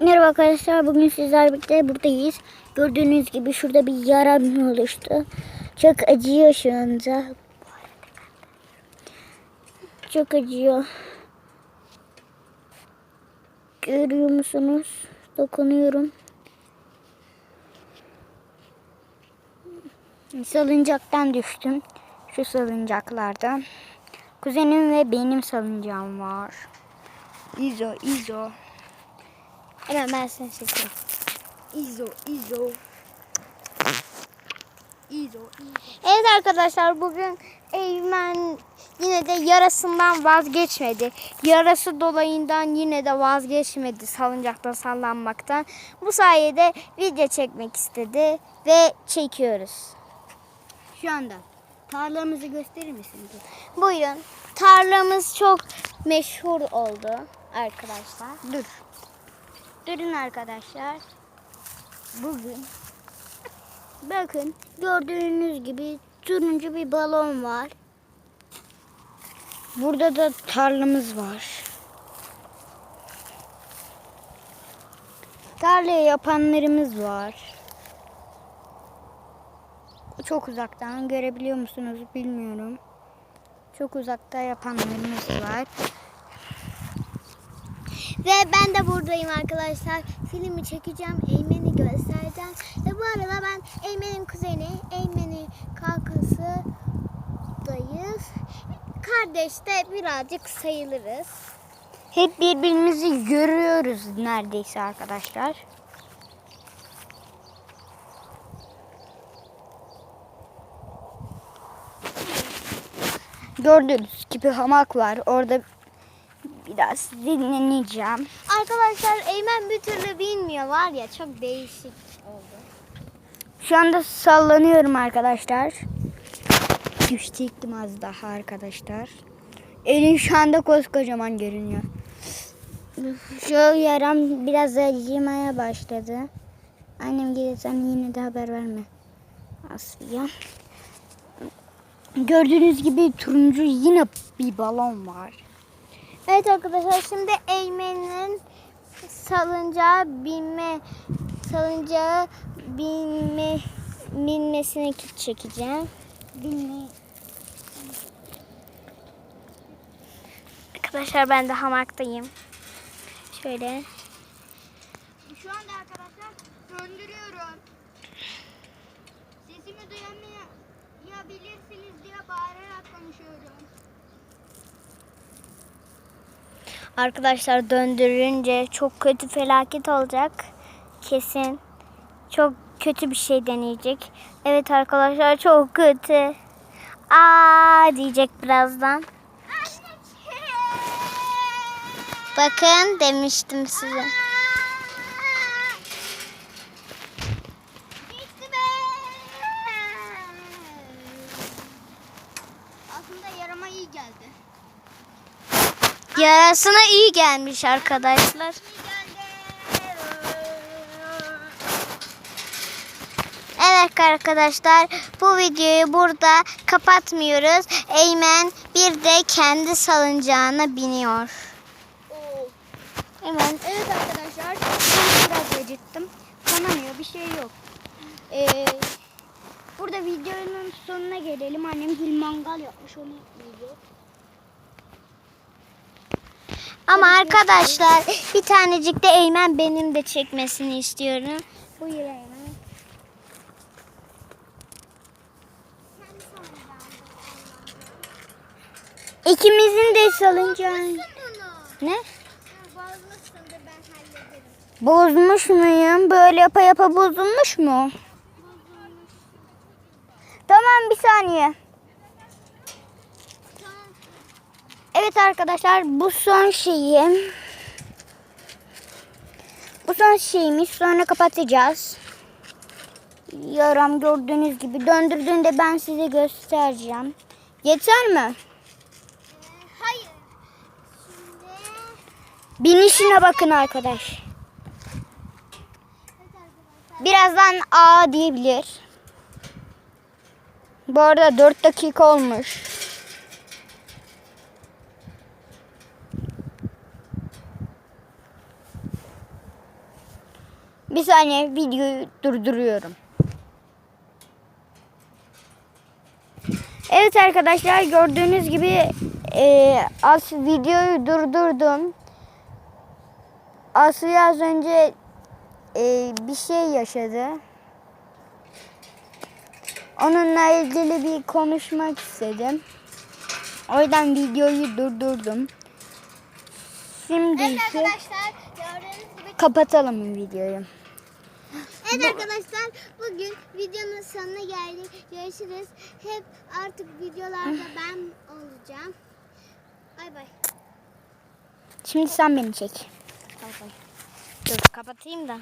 Merhaba arkadaşlar. Bugün sizlerle birlikte buradayız. Gördüğünüz gibi şurada bir yaram oluştu. Çok acıyor şu anda. Çok acıyor. Görüyor musunuz? Dokunuyorum. Salıncaktan düştüm. Şu salıncaklardan. Kuzenim ve benim salıncağım var. İzo, İzo. Hemen ben seni çekeyim. İzo, İzo. İzo, İzo. Evet arkadaşlar bugün Eymen yine de yarasından vazgeçmedi. Yarası dolayından yine de vazgeçmedi salıncakta sallanmaktan. Bu sayede video çekmek istedi ve çekiyoruz. Şu anda tarlamızı gösterir misin? Buyurun. Tarlamız çok meşhur oldu arkadaşlar. Dur. Durun arkadaşlar. Bugün bakın gördüğünüz gibi turuncu bir balon var. Burada da tarlamız var. Tarlayı yapanlarımız var. Çok uzaktan görebiliyor musunuz bilmiyorum. Çok uzakta yapanlarımız var. Ve ben de buradayım arkadaşlar. Filmi çekeceğim. Eymen'i göstereceğim. Ve bu arada ben Eymen'in kuzeni, Eymen'in kankası dayız. Kardeş de birazcık sayılırız. Hep birbirimizi görüyoruz neredeyse arkadaşlar. Gördüğünüz gibi hamak var. Orada biraz dinleneceğim. Arkadaşlar Eymen bir türlü bilmiyor var ya çok değişik oldu. Şu anda sallanıyorum arkadaşlar. Düştüm az daha arkadaşlar. Elim şu anda koskocaman görünüyor. Şu yaram biraz acımaya başladı. Annem gelirsen yine de haber verme. Aslıya. Gördüğünüz gibi turuncu yine bir balon var. Evet arkadaşlar şimdi Eymen'in salıncağı binme salıncağı binme binmesini çekeceğim. Binme. Arkadaşlar ben de hamaktayım. Şöyle. Şu anda arkadaşlar döndürüyorum. Sesimi duyamayabilirsiniz diye bağırarak konuşuyorum. Arkadaşlar döndürünce çok kötü felaket olacak. Kesin. Çok kötü bir şey deneyecek. Evet arkadaşlar çok kötü. Aa diyecek birazdan. Bakın demiştim size. Yarasına iyi gelmiş arkadaşlar. Evet arkadaşlar bu videoyu burada kapatmıyoruz. Eymen bir de kendi salıncağına biniyor. Oo. Hemen Evet arkadaşlar. Biraz acıktım. Kanamıyor bir şey yok. Ee, burada videonun sonuna gelelim. Annem gül mangal yapmış onu yiyor. Ama arkadaşlar bir tanecik de Eymen benim de çekmesini istiyorum. Buyur hemen. İkimizin de salıncağı. Ne? Bozmuş muyum? Böyle yapa yapa bozulmuş mu? Tamam bir saniye. Evet arkadaşlar bu son şeyim. Bu son şeyimiz. Sonra kapatacağız. Yaram gördüğünüz gibi döndürdüğünde ben size göstereceğim. Yeter mi? Hayır. Şimdi Binişine bakın arkadaş. Birazdan A diyebilir. Bu arada 4 dakika olmuş. Saniye videoyu durduruyorum. Evet arkadaşlar gördüğünüz gibi e, As videoyu durdurdum. Aslı az önce e, bir şey yaşadı. Onunla ilgili bir konuşmak istedim. O yüzden videoyu durdurdum. Şimdi Evet ise arkadaşlar gördüğünüz gibi. kapatalım videoyu. Evet arkadaşlar bugün videonun sonuna geldik. Görüşürüz. Hep artık videolarda ben olacağım. Bay bay. Şimdi sen beni çek. Dur kapatayım da.